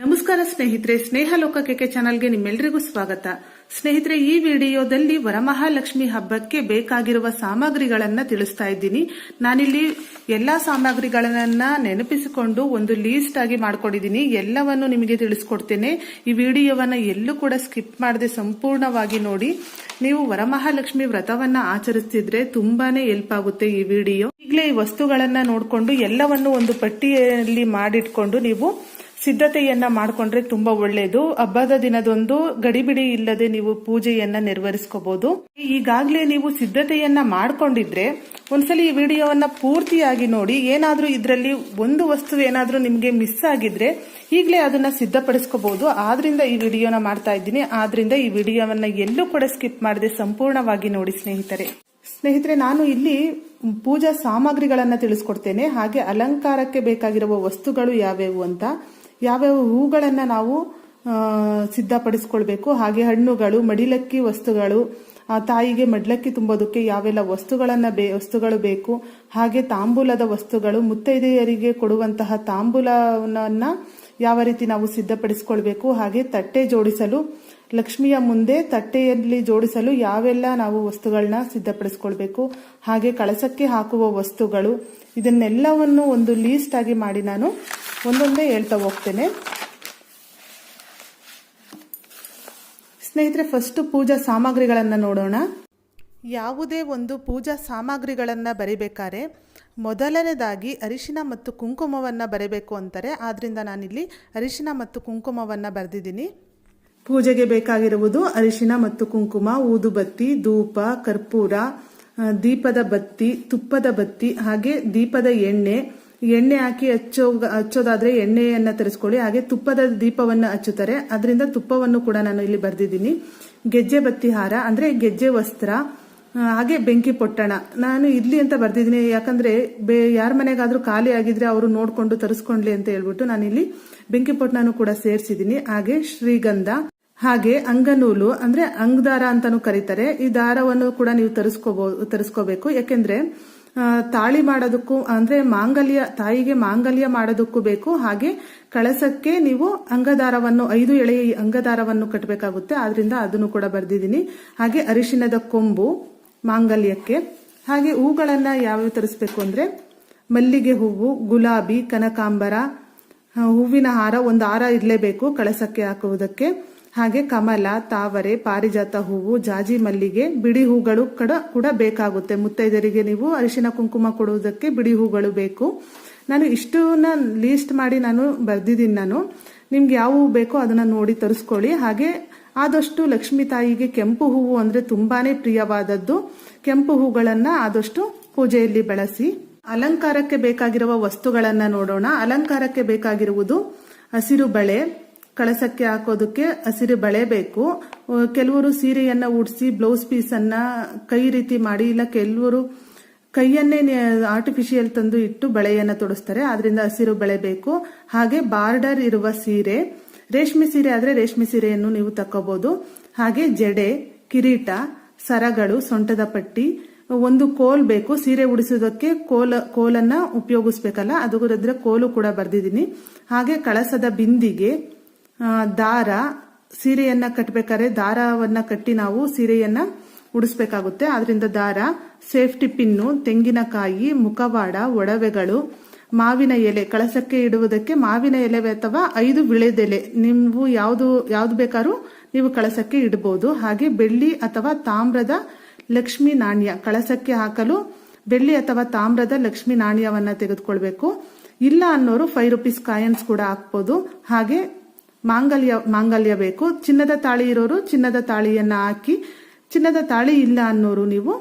ನಮಸ್ಕಾರ ಸ್ನೇಹಿತರೆ ಸ್ನೇಹ ಲೋಕಕ್ಕೆ ಚಾನಲ್ಗೆ ನಿಮ್ಮೆಲ್ಲರಿಗೂ ಸ್ವಾಗತ. ಸ್ನೇಹಿತರೆ, ಈ ವಿಡಿಯೋದಲ್ಲಿ ವರಮಹಾಲಕ್ಷ್ಮಿ ಹಬ್ಬಕ್ಕೆ ಬೇಕಾಗಿರುವ ಸಾಮಗ್ರಿಗಳನ್ನ ತಿಳಿಸ್ತಾ ಇದ್ದೀನಿ. ನಾನಿಲ್ಲಿ ಎಲ್ಲಾ ಸಾಮಗ್ರಿಗಳನ್ನ ನೆನಪಿಸಿಕೊಂಡು ಒಂದು ಲೀಸ್ಟ್ ಆಗಿ ಮಾಡ್ಕೊಂಡಿದ್ದೀನಿ. ಎಲ್ಲವನ್ನು ನಿಮಗೆ ತಿಳಿಸ್ಕೊಡ್ತೇನೆ. ಈ ವಿಡಿಯೋವನ್ನ ಎಲ್ಲೂ ಕೂಡ ಸ್ಕಿಪ್ ಮಾಡದೆ ಸಂಪೂರ್ಣವಾಗಿ ನೋಡಿ. ನೀವು ವರಮಹಾಲಕ್ಷ್ಮಿ ವ್ರತವನ್ನ ಆಚರಿಸ್ತಿದ್ರೆ ತುಂಬಾನೇ ಹೆಲ್ಪ್ ಆಗುತ್ತೆ ಈ ವಿಡಿಯೋ. ಈಗಲೇ ಈ ವಸ್ತುಗಳನ್ನ ನೋಡಿಕೊಂಡು ಎಲ್ಲವನ್ನು ಒಂದು ಪಟ್ಟಿಯಲ್ಲಿ ಮಾಡಿಟ್ಕೊಂಡು ನೀವು ಸಿದ್ಧತೆಯನ್ನ ಮಾಡಿಕೊಂಡ್ರೆ ತುಂಬಾ ಒಳ್ಳೆಯದು ಹಬ್ಬದ ದಿನದೊಂದು ಗಡಿಬಿಡಿ ಇಲ್ಲದೆ ನೀವು ಪೂಜೆಯನ್ನ ನೆರವೇರಿಸ್ಕೋಬಹುದು ಈಗಾಗಲೇ ನೀವು ಸಿದ್ಧತೆಯನ್ನ ಮಾಡ್ಕೊಂಡಿದ್ರೆ ಒಂದ್ಸಲಿ ಈ ವಿಡಿಯೋವನ್ನ ಪೂರ್ತಿಯಾಗಿ ನೋಡಿ, ಏನಾದ್ರೂ ಇದರಲ್ಲಿ ಒಂದು ವಸ್ತು ಏನಾದ್ರೂ ನಿಮ್ಗೆ ಮಿಸ್ ಆಗಿದ್ರೆ ಈಗಲೇ ಅದನ್ನ ಸಿದ್ಧಪಡಿಸ್ಕೋಬಹುದು ಆದ್ರಿಂದ ಈ ವಿಡಿಯೋನ ಮಾಡ್ತಾ ಇದ್ದೀನಿ. ಆದ್ರಿಂದ ಈ ವಿಡಿಯೋವನ್ನ ಎಲ್ಲೂ ಕೂಡ ಸ್ಕಿಪ್ ಮಾಡದೆ ಸಂಪೂರ್ಣವಾಗಿ ನೋಡಿ ಸ್ನೇಹಿತರೆ. ಸ್ನೇಹಿತರೆ, ನಾನು ಇಲ್ಲಿ ಪೂಜಾ ಸಾಮಗ್ರಿಗಳನ್ನ ತಿಳಿಸ್ಕೊಡ್ತೇನೆ. ಹಾಗೆ ಅಲಂಕಾರಕ್ಕೆ ಬೇಕಾಗಿರುವ ವಸ್ತುಗಳು ಯಾವ್ಯಾವು ಅಂತ. ಯಾವ್ಯಾವ ಹೂಗಳನ್ನು ನಾವು ಸಿದ್ಧಪಡಿಸ್ಕೊಳ್ಬೇಕು. ಹಾಗೆ ಹಣ್ಣುಗಳು, ಮಡಿಲಕ್ಕಿ ವಸ್ತುಗಳು ತಾಯಿಗೆ ಮಡ್ಲಕ್ಕಿ ತುಂಬೋದಕ್ಕೆ ಯಾವೆಲ್ಲ ವಸ್ತುಗಳನ್ನು ಬೇ, ವಸ್ತುಗಳು ಬೇಕು. ಹಾಗೆ ತಾಂಬೂಲದ ವಸ್ತುಗಳು, ಮುತ್ತೈದೆಯರಿಗೆ ಕೊಡುವಂತಹ ತಾಂಬೂಲವನ್ನು ಯಾವ ರೀತಿ ನಾವು ಸಿದ್ಧಪಡಿಸ್ಕೊಳ್ಬೇಕು. ಹಾಗೆ ತಟ್ಟೆ ಜೋಡಿಸಲು, ಲಕ್ಷ್ಮಿಯ ಮುಂದೆ ತಟ್ಟೆಯಲ್ಲಿ ಜೋಡಿಸಲು ಯಾವೆಲ್ಲ ನಾವು ವಸ್ತುಗಳನ್ನ ಸಿದ್ಧಪಡಿಸ್ಕೊಳ್ಬೇಕು. ಹಾಗೆ ಕಳಸಕ್ಕೆ ಹಾಕುವ ವಸ್ತುಗಳು, ಇದನ್ನೆಲ್ಲವನ್ನು ಒಂದು ಲೀಸ್ಟ್ ಆಗಿ ಮಾಡಿ ನಾನು ಒಂದೊಂದೇ ಹೇಳ್ತಾ ಹೋಗ್ತೇನೆ. ಸ್ನೇಹಿತರೆ ಫಸ್ಟ್ ಪೂಜಾ ಸಾಮಗ್ರಿಗಳನ್ನು ನೋಡೋಣ. ಯಾವುದೇ ಒಂದು ಪೂಜಾ ಸಾಮಗ್ರಿಗಳನ್ನು ಬರಿಬೇಕಾದ್ರೆ ಮೊದಲನೇದಾಗಿ ಅರಿಶಿನ ಮತ್ತು ಕುಂಕುಮವನ್ನು ಬರೀಬೇಕು ಅಂತಾರೆ. ಆದ್ದರಿಂದ ನಾನಿಲ್ಲಿ ಅರಿಶಿನ ಮತ್ತು ಕುಂಕುಮವನ್ನು ಬರೆದಿದ್ದೀನಿ. ಪೂಜೆಗೆ ಬೇಕಾಗಿರುವುದು ಅರಿಶಿನ ಮತ್ತು ಕುಂಕುಮ, ಊದುಬತ್ತಿ, ಧೂಪ, ಕರ್ಪೂರ ದೀಪದ ಬತ್ತಿ, ತುಪ್ಪದ ಬತ್ತಿ, ಹಾಗೆ ದೀಪದ ಎಣ್ಣೆ ಎಣ್ಣೆ ಹಾಕಿ ಹಚ್ಚೋ ಹಚ್ಚೋದಾದ್ರೆ ಎಣ್ಣೆಯನ್ನ ತರಿಸ್ಕೊಳ್ಳಿ. ಹಾಗೆ ತುಪ್ಪದ ದೀಪವನ್ನು ಹಚ್ಚುತ್ತಾರೆ. ಅದರಿಂದ ತುಪ್ಪವನ್ನು ಕೂಡ ನಾನು ಇಲ್ಲಿ ಬರ್ದಿದ್ದೀನಿ. ಗೆಜ್ಜೆ ಬತ್ತಿ ಹಾರ, ಅಂದ್ರೆ ಗೆಜ್ಜೆ ವಸ್ತ್ರ ಹಾಗೆ ಬೆಂಕಿ ಪೊಟ್ಟಣ. ನಾನು ಇಲ್ಲಿ ಅಂತ ಬರ್ದಿದ್ದೀನಿ. ಯಾಕಂದ್ರೆ ಬೇ, ಯಾರ ಮನೆಗಾದ್ರೂ ಖಾಲಿ ಆಗಿದ್ರೆ ಅವರು ನೋಡ್ಕೊಂಡು ತರಿಸ್ಕೊಂಡ್ಲಿ ಅಂತ ಹೇಳ್ಬಿಟ್ಟು ನಾನಿಲ್ಲಿ ಬೆಂಕಿ ಪೊಟ್ಟಣನು ಕೂಡ ಸೇರಿಸಿದ್ದೀನಿ. ಹಾಗೆ ಶ್ರೀಗಂಧ, ಹಾಗೆ ಅಂಗನೂಲು, ಅಂದ್ರೆ ಅಂಗದಾರ ಅಂತಾನು ಕರೀತಾರೆ. ಈ ದಾರವನ್ನು ಕೂಡ ನೀವು ತರಿಸ್ಕೋಬಹುದು ತರಿಸ್ಕೋಬೇಕು. ಯಾಕೆಂದ್ರೆ ತಾಳಿ ಮಾಡೋದಕ್ಕೂ, ಅಂದ್ರೆ ಮಾಂಗಲ್ಯ, ತಾಯಿಗೆ ಮಾಂಗಲ್ಯ ಮಾಡೋದಕ್ಕೂ ಬೇಕು. ಹಾಗೆ ಕಳಸಕ್ಕೆ ನೀವು ಅಂಗದಾರವನ್ನು, ಐದು ಎಳೆ ಅಂಗದಾರವನ್ನು ಕಟ್ಟಬೇಕಾಗುತ್ತೆ. ಆದ್ರಿಂದ ಅದನ್ನು ಕೂಡ ಬರ್ದಿದ್ದೀನಿ. ಹಾಗೆ ಅರಿಶಿನದ ಕೊಂಬು ಮಾಂಗಲ್ಯಕ್ಕೆ. ಹಾಗೆ ಹೂಗಳನ್ನ ಯಾವ್ಯಾವ ತರಿಸ್ಬೇಕು ಅಂದ್ರೆ ಮಲ್ಲಿಗೆ ಹೂವು, ಗುಲಾಬಿ, ಕನಕಾಂಬರ ಹೂವಿನ ಹಾರ ಒಂದು ಹಾರ ಇರಲೇಬೇಕು ಕಳಸಕ್ಕೆ ಹಾಕುವುದಕ್ಕೆ. ಹಾಗೆ ಕಮಲ, ತಾವರೆ, ಪಾರಿಜಾತ ಹೂವು, ಜಾಜಿ ಮಲ್ಲಿಗೆ ಬಿಡಿ ಹೂಗಳು ಕಡ ಕೂಡ ಬೇಕಾಗುತ್ತೆ. ಮುತ್ತೈದರಿಗೆ ನೀವು ಅರಿಶಿನ ಕುಂಕುಮ ಕೊಡುವುದಕ್ಕೆ ಬಿಡಿ ಹೂಗಳು ಬೇಕು. ನಾನು ಇಷ್ಟನ್ನ ಲೀಸ್ಟ್ ಮಾಡಿ ನಾನು ಬರ್ದಿದ್ದೀನಿ ನಾನು. ನಿಮ್ಗೆ ಯಾವ ಹೂವು ಬೇಕೋ ಅದನ್ನ ನೋಡಿ ತರಿಸ್ಕೊಳ್ಳಿ. ಹಾಗೆ ಆದಷ್ಟು ಲಕ್ಷ್ಮೀ ತಾಯಿಗೆ ಕೆಂಪು ಹೂವು ಅಂದ್ರೆ ತುಂಬಾನೇ ಪ್ರಿಯವಾದದ್ದು. ಕೆಂಪು ಹೂಗಳನ್ನ ಆದಷ್ಟು ಪೂಜೆಯಲ್ಲಿ ಬಳಸಿ. ಅಲಂಕಾರಕ್ಕೆ ಬೇಕಾಗಿರುವ ವಸ್ತುಗಳನ್ನ ನೋಡೋಣ. ಅಲಂಕಾರಕ್ಕೆ ಬೇಕಾಗಿರುವುದು ಹಸಿರು ಬಳೆ ಕಳಸಕ್ಕೆ ಹಾಕೋದಕ್ಕೆ ಹಸಿರು ಬಳೆ ಬೇಕು. ಕೆಲವರು ಸೀರೆಯನ್ನ ಉಡಿಸಿ ಬ್ಲೌಸ್ ಪೀಸ್ ಅನ್ನ ಕೈ ರೀತಿ ಮಾಡಿ, ಇಲ್ಲ ಕೆಲವರು ಕೈಯನ್ನೇ ಆರ್ಟಿಫಿಷಿಯಲ್ ತಂದು ಇಟ್ಟು ಬಳೆಯನ್ನ ತೊಡಿಸ್ತಾರೆ. ಆದ್ರಿಂದ ಹಸಿರು ಬಳೆ ಬೇಕು. ಹಾಗೆ ಬಾರ್ಡರ್ ಇರುವ ಸೀರೆ, ರೇಷ್ಮೆ ಸೀರೆ ಆದ್ರೆ ರೇಷ್ಮೆ ಸೀರೆಯನ್ನು ನೀವು ತಕ್ಕೋಬಹುದು ಹಾಗೆ ಜಡೆ, ಕಿರೀಟ, ಸರಗಳು, ಸೊಂಟದ ಪಟ್ಟಿ, ಒಂದು ಕೋಲ್ ಬೇಕು. ಸೀರೆ ಉಡಿಸೋದಕ್ಕೆ ಕೋಲ, ಕೋಲನ್ನ ಉಪಯೋಗಿಸ್ಬೇಕಲ್ಲ ಅದರ ಕೋಲು ಕೂಡ ಬರ್ದಿದ್ದೀನಿ. ಹಾಗೆ ಕಳಸದ ಬಿಂದಿಗೆ ದಾರ ಸೀರೆಯನ್ನ ಕಟ್ಟಬೇಕಾದ್ರೆ ದಾರವನ್ನ ಕಟ್ಟಿ ನಾವು ಸೀರೆಯನ್ನ ಉಡಿಸ್ಬೇಕಾಗುತ್ತೆ. ಅದರಿಂದ ದಾರ, ಸೇಫ್ಟಿ ಪಿನ್ನು, ತೆಂಗಿನಕಾಯಿ, ಮುಖವಾಡ, ಒಡವೆಗಳು, ಮಾವಿನ ಎಲೆ, ಕಳಸಕ್ಕೆ ಇಡುವುದಕ್ಕೆ ಮಾವಿನ ಎಲೆ ಅಥವಾ ಐದು ವಿಳೆದೆಲೆ. ನೀವು ಯಾವುದು, ಯಾವ್ದು ಬೇಕಾದ್ರೂ ನೀವು ಕಳಸಕ್ಕೆ ಇಡಬಹುದು ಹಾಗೆ ಬೆಳ್ಳಿ ಅಥವಾ ತಾಮ್ರದ ಲಕ್ಷ್ಮಿ ನಾಣ್ಯ, ಕಳಸಕ್ಕೆ ಹಾಕಲು ಬೆಳ್ಳಿ ಅಥವಾ ತಾಮ್ರದ ಲಕ್ಷ್ಮಿ ನಾಣ್ಯವನ್ನ ತೆಗೆದುಕೊಳ್ಬೇಕು. ಇಲ್ಲ ಅನ್ನೋರು ಫೈವ್ ರುಪೀಸ್ ಕಾಯನ್ಸ್ ಕೂಡ ಹಾಕ್ಬೋದು. ಹಾಗೆ ಮಾಂಗಲ್ಯ ಮಾಂಗಲ್ಯ ಬೇಕು. ಚಿನ್ನದ ತಾಳಿ ಇರೋರು ಚಿನ್ನದ ತಾಳಿಯನ್ನ ಹಾಕಿ, ಚಿನ್ನದ ತಾಳಿ ಇಲ್ಲ ಅನ್ನೋರು ನೀವು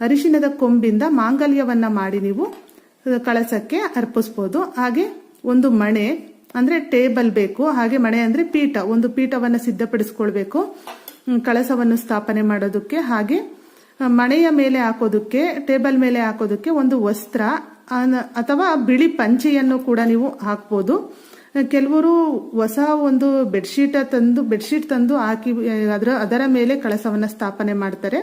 ಅರಿಶಿನದ ಕೊಂಬಿಂದ ಮಾಂಗಲ್ಯವನ್ನ ಮಾಡಿ ನೀವು ಕಳಸಕ್ಕೆ ಅರ್ಪಿಸ್ಬೋದು. ಹಾಗೆ ಒಂದು ಮಣೆ ಅಂದ್ರೆ ಟೇಬಲ್ ಬೇಕು. ಹಾಗೆ ಮಣೆ ಅಂದ್ರೆ ಪೀಠ, ಒಂದು ಪೀಠವನ್ನ ಸಿದ್ಧಪಡಿಸ್ಕೊಳ್ಬೇಕು. ಕಳಸವನ್ನು ಸ್ಥಾಪನೆ ಮಾಡೋದಕ್ಕೆ. ಹಾಗೆ ಮಣೆಯ ಮೇಲೆ ಹಾಕೋದಕ್ಕೆ, ಟೇಬಲ್ ಮೇಲೆ ಹಾಕೋದಕ್ಕೆ ಒಂದು ವಸ್ತ್ರ ಅಥವಾ ಬಿಳಿ ಪಂಚೆಯನ್ನು ಕೂಡ ನೀವು ಹಾಕ್ಬೋದು. ಕೆಲವರು ಹೊಸ ಒಂದು ಬೆಡ್ಶೀಟ ತಂದು, ಬೆಡ್ಶೀಟ್ ತಂದು ಹಾಕಿ, ಅದರ ಅದರ ಮೇಲೆ ಕಳಸವನ್ನ ಸ್ಥಾಪನೆ ಮಾಡ್ತಾರೆ.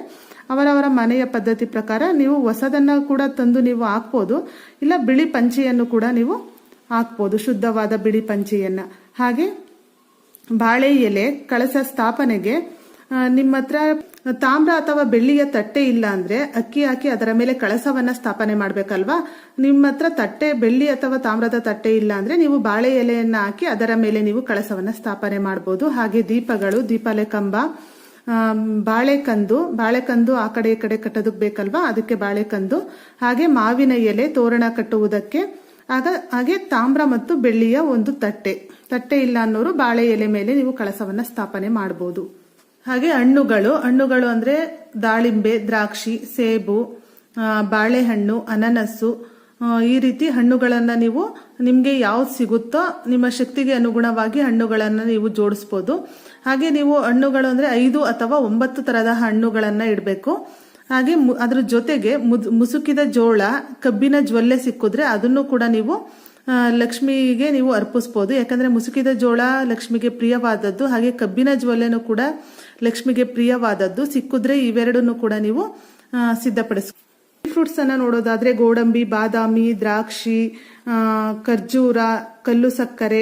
ಅವರವರ ಮನೆಯ ಪದ್ಧತಿ ಪ್ರಕಾರ ನೀವು ಹೊಸದನ್ನ ಕೂಡ ತಂದು ನೀವು ಹಾಕ್ಬೋದು. ಇಲ್ಲ ಬಿಳಿ ಪಂಚೆಯನ್ನು ಕೂಡ ನೀವು ಹಾಕ್ಬೋದು, ಶುದ್ಧವಾದ ಬಿಳಿ ಪಂಚೆಯನ್ನ. ಹಾಗೆ ಬಾಳೆ ಎಲೆ ಕಳಸ ಸ್ಥಾಪನೆಗೆ ನಿಮ್ಮ ಹತ್ರ ತಾಮ್ರ ಅಥವಾ ಬೆಳ್ಳಿಯ ತಟ್ಟೆ ಇಲ್ಲ ಅಂದ್ರೆ ಅಕ್ಕಿ ಹಾಕಿ ಅದರ ಮೇಲೆ ಕಳಸವನ್ನ ಸ್ಥಾಪನೆ ಮಾಡ್ಬೇಕಲ್ವಾ? ನಿಮ್ಮ ಹತ್ರ ತಟ್ಟೆ, ಬೆಳ್ಳಿ ಅಥವಾ ತಾಮ್ರದ ತಟ್ಟೆ ಇಲ್ಲ ಅಂದ್ರೆ ನೀವು ಬಾಳೆ ಎಲೆಯನ್ನ ಹಾಕಿ ಅದರ ಮೇಲೆ ನೀವು ಕಳಸವನ್ನ ಸ್ಥಾಪನೆ ಮಾಡಬಹುದು ಹಾಗೆ ದೀಪಗಳು ದೀಪಾಲೆ ಕಂಬ ಬಾಳೆಕಂದು ಬಾಳೆಕಂದು ಆ ಕಡೆ ಈ ಕಡೆ ಕಟ್ಟೋದಕ್ಕೆ ಬೇಕಲ್ವಾ ಅದಕ್ಕೆ ಬಾಳೆಕಂದು. ಹಾಗೆ ಮಾವಿನ ಎಲೆ, ತೋರಣ ಕಟ್ಟುವುದಕ್ಕೆ. ಆಗ, ಹಾಗೆ ತಾಮ್ರ ಮತ್ತು ಬೆಳ್ಳಿಯ ಒಂದು ತಟ್ಟೆ. ತಟ್ಟೆ ಇಲ್ಲ ಅನ್ನೋರು ಬಾಳೆ ಎಲೆ ಮೇಲೆ ನೀವು ಕಳಸವನ್ನ ಸ್ಥಾಪನೆ ಮಾಡಬಹುದು ಹಾಗೆ ಹಣ್ಣುಗಳು ಹಣ್ಣುಗಳು ಅಂದ್ರೆ ದಾಳಿಂಬೆ, ದ್ರಾಕ್ಷಿ, ಸೇಬು ಬಾಳೆಹಣ್ಣು ಅನನಸ್ಸು ಈ ರೀತಿ ಹಣ್ಣುಗಳನ್ನು ನೀವು ನಿಮಗೆ ಯಾವ್ದು ಸಿಗುತ್ತೋ ನಿಮ್ಮ ಶಕ್ತಿಗೆ ಅನುಗುಣವಾಗಿ ಹಣ್ಣುಗಳನ್ನು ನೀವು ಜೋಡಿಸ್ಬೋದು. ಹಾಗೆ ನೀವು ಹಣ್ಣುಗಳು ಅಂದ್ರೆ ಐದು ಅಥವಾ ಒಂಬತ್ತು ತರಹದ ಹಣ್ಣುಗಳನ್ನು ಇಡಬೇಕು. ಹಾಗೆ ಅದ್ರ ಜೊತೆಗೆ ಮುಸುಕಿದ ಜೋಳ, ಕಬ್ಬಿನ ಜ್ವಲ್ಲೆ ಸಿಕ್ಕಿದ್ರೆ ಅದನ್ನು ಕೂಡ ನೀವು ಲಕ್ಷ್ಮಿಗೆ ನೀವು ಅರ್ಪಿಸ್ಬೋದು. ಯಾಕಂದ್ರೆ ಮುಸುಕಿದ ಜೋಳ ಲಕ್ಷ್ಮಿಗೆ ಪ್ರಿಯವಾದದ್ದು, ಹಾಗೆ ಕಬ್ಬಿನ ಜ್ವಲ್ಲೆನೂ ಕೂಡ ಲಕ್ಷ್ಮಿಗೆ ಪ್ರಿಯವಾದದ್ದು ಸಿಕ್ಕಿದ್ರೆ ಇವೆರಡನ್ನು ಕೂಡ ನೀವು ಸಿದ್ಧಪಡಿಸ ಫ್ರೂಟ್ಸ್ ಅನ್ನ ನೋಡೋದಾದ್ರೆ ಗೋಡಂಬಿ, ಬಾದಾಮಿ, ದ್ರಾಕ್ಷಿ ಖರ್ಜೂರ, ಕಲ್ಲು ಸಕ್ಕರೆ,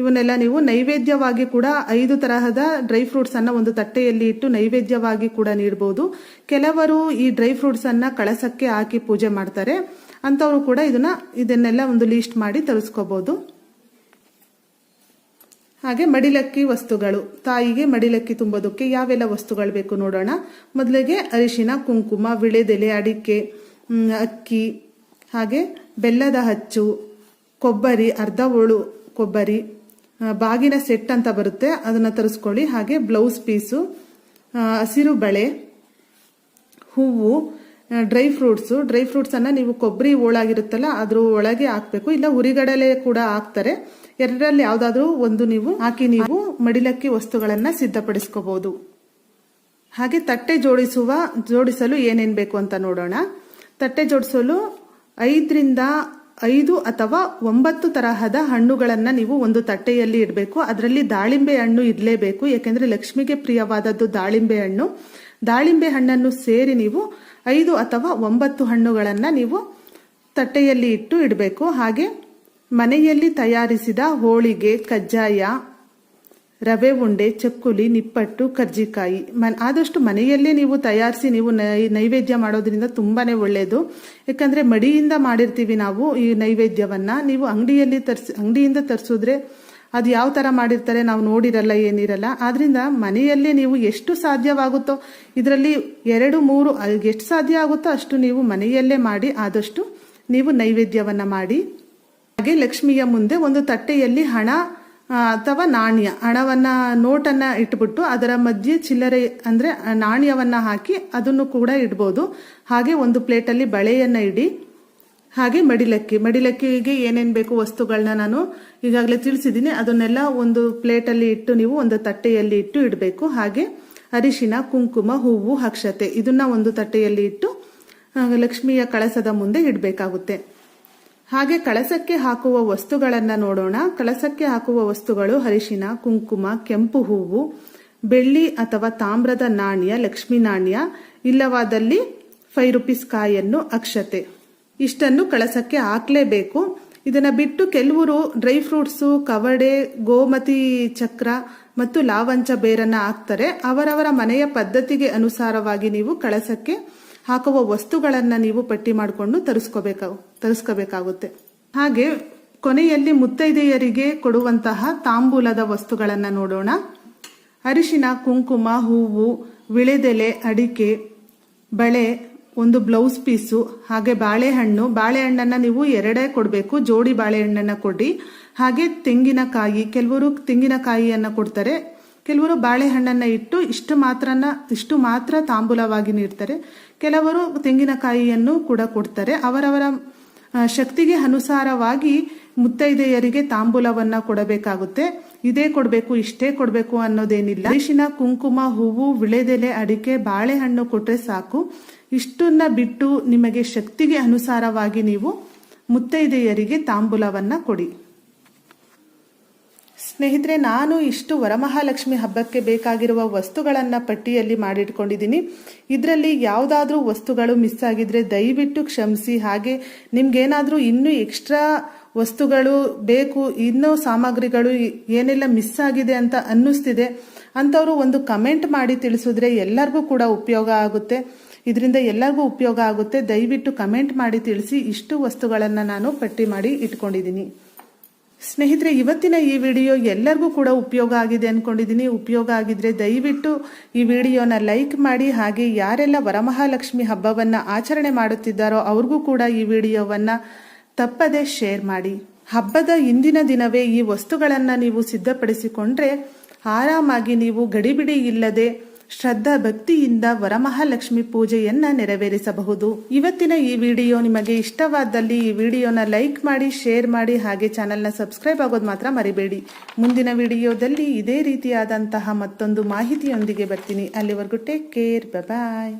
ಇವನ್ನೆಲ್ಲ ನೀವು ನೈವೇದ್ಯವಾಗಿ ಕೂಡ ಐದು ತರಹದ ಡ್ರೈ ಫ್ರೂಟ್ಸ್ ಅನ್ನ ಒಂದು ತಟ್ಟೆಯಲ್ಲಿ ಇಟ್ಟು ನೈವೇದ್ಯವಾಗಿ ಕೂಡ ನೀಡಬಹುದು ಕೆಲವರು ಈ ಡ್ರೈ ಫ್ರೂಟ್ಸ್ ಅನ್ನ ಕಳಸಕ್ಕೆ ಹಾಕಿ ಪೂಜೆ ಮಾಡ್ತಾರೆ. ಅಂತವರು ಕೂಡ ಇದನ್ನ, ಇದನ್ನೆಲ್ಲ ಒಂದು ಲೀಸ್ಟ್ ಮಾಡಿ ತರಿಸ್ಕೋಬಹುದು ಹಾಗೆ ಮಡಿಲಕ್ಕಿ ವಸ್ತುಗಳು. ತಾಯಿಗೆ ಮಡಿಲಕ್ಕಿ ತುಂಬೋದಕ್ಕೆ ಯಾವೆಲ್ಲ ವಸ್ತುಗಳು ಬೇಕು ನೋಡೋಣ. ಮೊದಲಿಗೆ ಅರಿಶಿನ, ಕುಂಕುಮ, ವಿಳೆದೆಲೆ, ಅಡಿಕೆ ಅಕ್ಕಿ, ಹಾಗೆ ಬೆಲ್ಲದ ಹಚ್ಚು, ಕೊಬ್ಬರಿ, ಅರ್ಧ ಹೋಳು ಕೊಬ್ಬರಿ ಬಾಗಿನ ಸೆಟ್ ಅಂತ ಬರುತ್ತೆ. ಅದನ್ನ ತರಿಸ್ಕೊಳ್ಳಿ. ಹಾಗೆ ಬ್ಲೌಸ್ ಪೀಸು ಹಸಿರು ಬಳೆ, ಹೂವು ಡ್ರೈ ಫ್ರೂಟ್ಸು ಡ್ರೈ ಫ್ರೂಟ್ಸನ್ನು ನೀವು ಕೊಬ್ಬರಿ ಹೋಳಾಗಿರುತ್ತಲ್ಲ, ಅದ್ರ ಒಳಗೆ ಹಾಕಬೇಕು. ಇಲ್ಲ ಹುರಿಗಡಲೆ ಕೂಡ ಹಾಕ್ತಾರೆ. ಎರಡರಲ್ಲಿ ಯಾವುದಾದ್ರೂ ಒಂದು ನೀವು ಹಾಕಿ ನೀವು ಮಡಿಲಕ್ಕಿ ವಸ್ತುಗಳನ್ನು ಸಿದ್ಧಪಡಿಸ್ಕೋಬಹುದು ಹಾಗೆ ತಟ್ಟೆ ಜೋಡಿಸುವ, ಜೋಡಿಸಲು ಏನೇನು ಬೇಕು ಅಂತ ನೋಡೋಣ. ತಟ್ಟೆ ಜೋಡಿಸಲು ಐದರಿಂದ ಐದು ಅಥವಾ ಒಂಬತ್ತು ತರಹದ ಹಣ್ಣುಗಳನ್ನು ನೀವು ಒಂದು ತಟ್ಟೆಯಲ್ಲಿ ಇಡಬೇಕು. ಅದರಲ್ಲಿ ದಾಳಿಂಬೆ ಹಣ್ಣು ಇರಲೇಬೇಕು. ಯಾಕೆಂದ್ರೆ ಲಕ್ಷ್ಮಿಗೆ ಪ್ರಿಯವಾದದ್ದು ದಾಳಿಂಬೆ ಹಣ್ಣು. ದಾಳಿಂಬೆ ಹಣ್ಣನ್ನು ಸೇರಿ ನೀವು ಐದು ಅಥವಾ ಒಂಬತ್ತು ಹಣ್ಣುಗಳನ್ನು ನೀವು ತಟ್ಟೆಯಲ್ಲಿ ಇಟ್ಟು ಇಡಬೇಕು. ಹಾಗೆ ಮನೆಯಲ್ಲಿ ತಯಾರಿಸಿದ ಹೋಳಿಗೆ, ಕಜ್ಜಾಯ, ರವೆ ಉಂಡೆ, ಚಕ್ಕುಲಿ, ನಿಪ್ಪಟ್ಟು, ಕರ್ಜಿಕಾಯಿ ಮನ್ ಆದಷ್ಟು ಮನೆಯಲ್ಲೇ ನೀವು ತಯಾರಿಸಿ ನೀವು ನೈವೇದ್ಯ ಮಾಡೋದ್ರಿಂದ ತುಂಬಾ ಒಳ್ಳೆಯದು ಯಾಕಂದರೆ ಮಡಿಯಿಂದ ಮಾಡಿರ್ತೀವಿ ನಾವು ಈ ನೈವೇದ್ಯವನ್ನು. ನೀವು ಅಂಗಡಿಯಲ್ಲಿ ತರಿಸಿ ಅಂಗಡಿಯಿಂದ ತರಿಸಿದ್ರೆ ಅದು ಯಾವ ತರ ಮಾಡಿರ್ತಾರೆ ನಾವು ನೋಡಿರಲ್ಲ ಏನಿರಲ್ಲ. ಆದ್ರಿಂದ ಮನೆಯಲ್ಲೇ ನೀವು ಎಷ್ಟು ಸಾಧ್ಯವಾಗುತ್ತೋ, ಇದರಲ್ಲಿ ಎರಡು, ಮೂರು ಎಷ್ಟು ಸಾಧ್ಯ ಆಗುತ್ತೋ ಅಷ್ಟು ನೀವು ಮನೆಯಲ್ಲೇ ಮಾಡಿ, ಆದಷ್ಟು ನೀವು ನೈವೇದ್ಯವನ್ನ ಮಾಡಿ. ಹಾಗೆ ಲಕ್ಷ್ಮಿಯ ಮುಂದೆ ಒಂದು ತಟ್ಟೆಯಲ್ಲಿ ಹಣ ಅಥವಾ ನಾಣ್ಯ, ಹಣವನ್ನ, ನೋಟನ್ನ ಇಟ್ಬಿಟ್ಟು ಅದರ ಮಧ್ಯೆ ಚಿಲ್ಲರೆ ಅಂದ್ರೆ ನಾಣ್ಯವನ್ನ ಹಾಕಿ ಅದನ್ನು ಕೂಡ ಇಡ್ಬೋದು. ಹಾಗೆ ಒಂದು ಪ್ಲೇಟಲ್ಲಿ ಬಳೆಯನ್ನ ಇಡಿ. ಹಾಗೆ ಮಡಿಲಕ್ಕಿ. ಮಡಿಲಕ್ಕಿಗೆ ಏನೇನು ಬೇಕು ವಸ್ತುಗಳನ್ನ ನಾನು ಈಗಾಗಲೇ ತಿಳಿಸಿದ್ದೀನಿ. ಅದನ್ನೆಲ್ಲ ಒಂದು ಪ್ಲೇಟಲ್ಲಿ ಇಟ್ಟು ನೀವು ಒಂದು ತಟ್ಟೆಯಲ್ಲಿ ಇಟ್ಟು ಇಡಬೇಕು. ಹಾಗೆ ಅರಿಶಿನ, ಕುಂಕುಮ, ಹೂವು, ಅಕ್ಷತೆ ಇದನ್ನ ಒಂದು ತಟ್ಟೆಯಲ್ಲಿ ಇಟ್ಟು ಲಕ್ಷ್ಮಿಯ ಕಳಸದ ಮುಂದೆ ಇಡಬೇಕಾಗುತ್ತೆ. ಹಾಗೆ ಕಳಸಕ್ಕೆ ಹಾಕುವ ವಸ್ತುಗಳನ್ನು ನೋಡೋಣ. ಕಳಸಕ್ಕೆ ಹಾಕುವ ವಸ್ತುಗಳು ಅರಿಶಿನ, ಕುಂಕುಮ, ಕೆಂಪು ಹೂವು, ಬೆಳ್ಳಿ ಅಥವಾ ತಾಮ್ರದ ನಾಣ್ಯ, ಲಕ್ಷ್ಮೀ ನಾಣ್ಯ, ಇಲ್ಲವಾದಲ್ಲಿ ಫೈವ್ ರುಪೀಸ್ ಕಾಯನ್ನು ಅಕ್ಷತೆ. ಇಷ್ಟನ್ನು ಕಳಸಕ್ಕೆ ಹಾಕಲೇಬೇಕು. ಇದನ್ನ ಬಿಟ್ಟು ಕೆಲವರು ಡ್ರೈ ಫ್ರೂಟ್ಸು, ಕವಡೆ, ಗೋಮತಿ ಚಕ್ರ ಮತ್ತು ಲಾವಂಚ ಬೇರನ್ನ ಹಾಕ್ತಾರೆ. ಅವರವರ ಮನೆಯ ಪದ್ಧತಿಗೆ ಅನುಸಾರವಾಗಿ ನೀವು ಕಳಸಕ್ಕೆ ಹಾಕುವ ವಸ್ತುಗಳನ್ನು ನೀವು ಪಟ್ಟಿ ಮಾಡಿಕೊಂಡು ತರಿಸ್ಕೋಬೇಕ, ತರಿಸ್ಕೋಬೇಕಾಗುತ್ತೆ. ಹಾಗೆ ಕೊನೆಯಲ್ಲಿ ಮುತ್ತೈದೆಯರಿಗೆ ಕೊಡುವಂತಹ ತಾಂಬೂಲದ ವಸ್ತುಗಳನ್ನು ನೋಡೋಣ. ಅರಿಶಿನ, ಕುಂಕುಮ, ಹೂವು, ವಿಳೆದೆಲೆ, ಅಡಿಕೆ, ಬಳೆ ಒಂದು ಬ್ಲೌಸ್ ಪೀಸು ಹಾಗೆ ಬಾಳೆಹಣ್ಣು. ಬಾಳೆಹಣ್ಣನ್ನ ನೀವು ಎರಡೇ ಕೊಡಬೇಕು. ಜೋಡಿ ಬಾಳೆಹಣ್ಣನ್ನ ಕೊಡಿ. ಹಾಗೆ ತೆಂಗಿನಕಾಯಿ, ಕೆಲವರು ತೆಂಗಿನಕಾಯಿಯನ್ನ ಕೊಡ್ತಾರೆ. ಕೆಲವರು ಬಾಳೆಹಣ್ಣನ್ನ ಇಟ್ಟು ಇಷ್ಟು ಮಾತ್ರನ, ಇಷ್ಟು ಮಾತ್ರ ತಾಂಬೂಲವಾಗಿ ನೀಡ್ತಾರೆ. ಕೆಲವರು ತೆಂಗಿನಕಾಯಿಯನ್ನು ಕೂಡ ಕೊಡ್ತಾರೆ. ಅವರವರ ಶಕ್ತಿಗೆ ಅನುಸಾರವಾಗಿ ಮುತ್ತೈದೆಯರಿಗೆ ತಾಂಬೂಲವನ್ನ ಕೊಡಬೇಕಾಗುತ್ತೆ. ಇದೇ ಕೊಡಬೇಕು, ಇಷ್ಟೇ ಕೊಡಬೇಕು ಅನ್ನೋದೇನಿಲ್ಲ. ಅರಿಶಿನ, ಕುಂಕುಮ, ಹೂವು, ವಿಳೆದೆಲೆ, ಅಡಿಕೆ, ಬಾಳೆಹಣ್ಣು ಕೊಟ್ಟರೆ ಸಾಕು. ಇಷ್ಟನ್ನ ಬಿಟ್ಟು ನಿಮಗೆ ಶಕ್ತಿಗೆ ಅನುಸಾರವಾಗಿ ನೀವು ಮುತ್ತೈದೆಯರಿಗೆ ತಾಂಬೂಲವನ್ನು ಕೊಡಿ. ಸ್ನೇಹಿತರೆ, ನಾನು ಇಷ್ಟು ವರಮಹಾಲಕ್ಷ್ಮಿ ಹಬ್ಬಕ್ಕೆ ಬೇಕಾಗಿರುವ ವಸ್ತುಗಳನ್ನ ಪಟ್ಟಿಯಲ್ಲಿ ಮಾಡಿಟ್ಕೊಂಡಿದ್ದೀನಿ. ಇದರಲ್ಲಿ ಯಾವುದಾದ್ರೂ ವಸ್ತುಗಳು ಮಿಸ್ ಆಗಿದ್ರೆ ದಯವಿಟ್ಟು ಕ್ಷಮಿಸಿ. ಹಾಗೆ ನಿಮ್ಗೇನಾದ್ರೂ ಇನ್ನೂ ಎಕ್ಸ್ಟ್ರಾ ವಸ್ತುಗಳು ಬೇಕು, ಇನ್ನೂ ಸಾಮಗ್ರಿಗಳು ಏನೆಲ್ಲ ಮಿಸ್ ಆಗಿದೆ ಅಂತ ಅನ್ನಿಸ್ತಿದೆ, ಅಂಥವರು ಒಂದು ಕಮೆಂಟ್ ಮಾಡಿ ತಿಳಿಸಿದ್ರೆ ಎಲ್ಲರಿಗೂ ಕೂಡ ಉಪಯೋಗ ಆಗುತ್ತೆ. ಇದರಿಂದ ಎಲ್ಲರಿಗೂ ಉಪಯೋಗ ಆಗುತ್ತೆ. ದಯವಿಟ್ಟು ಕಮೆಂಟ್ ಮಾಡಿ ತಿಳಿಸಿ ಇಷ್ಟು ವಸ್ತುಗಳನ್ನು ನಾನು ಪಟ್ಟಿ ಮಾಡಿ ಇಟ್ಕೊಂಡಿದ್ದೀನಿ. ಸ್ನೇಹಿತರೆ, ಇವತ್ತಿನ ಈ ವಿಡಿಯೋ ಎಲ್ಲರಿಗೂ ಕೂಡ ಉಪಯೋಗ ಆಗಿದೆ ಅಂದ್ಕೊಂಡಿದ್ದೀನಿ ಉಪಯೋಗ ಆಗಿದ್ರೆ ದಯವಿಟ್ಟು ಈ ವಿಡಿಯೋನ ಲೈಕ್ ಮಾಡಿ, ಹಾಗೆ ಯಾರೆಲ್ಲ ವರಮಹಾಲಕ್ಷ್ಮಿ ಹಬ್ಬವನ್ನು ಆಚರಣೆ ಮಾಡುತ್ತಿದ್ದಾರೋ ಅವ್ರಿಗೂ ಕೂಡ ಈ ವಿಡಿಯೋವನ್ನು ತಪ್ಪದೆ ಶೇರ್ ಮಾಡಿ. ಹಬ್ಬದ ಇಂದಿನ ದಿನವೇ ಈ ವಸ್ತುಗಳನ್ನು ನೀವು ಸಿದ್ಧಪಡಿಸಿಕೊಂಡ್ರೆ ಆರಾಮಾಗಿ ನೀವು ಗಡಿಬಿಡಿ ಇಲ್ಲದೆ ಶ್ರದ್ಧಾ ಭಕ್ತಿಯಿಂದ ವರಮಹಾಲಕ್ಷ್ಮಿ ಪೂಜೆಯನ್ನ ನೆರವೇರಿಸಬಹುದು. ಇವತ್ತಿನ ಈ ವಿಡಿಯೋ ನಿಮಗೆ ಇಷ್ಟವಾದಲ್ಲಿ ಈ ವಿಡಿಯೋನ ಲೈಕ್ ಮಾಡಿ, ಶೇರ್ ಮಾಡಿ, ಹಾಗೆ ಚಾನೆಲ್ನ ಸಬ್ಸ್ಕ್ರೈಬ್ ಆಗೋದು ಮಾತ್ರ ಮರಿಬೇಡಿ. ಮುಂದಿನ ವಿಡಿಯೋದಲ್ಲಿ ಇದೇ ರೀತಿಯಾದಂತಹ ಮತ್ತೊಂದು ಮಾಹಿತಿಯೊಂದಿಗೆ ಬರ್ತೀನಿ. ಅಲ್ಲಿವರೆಗೂ ಟೇಕ್ ಕೇರ್ ಬಾಯ್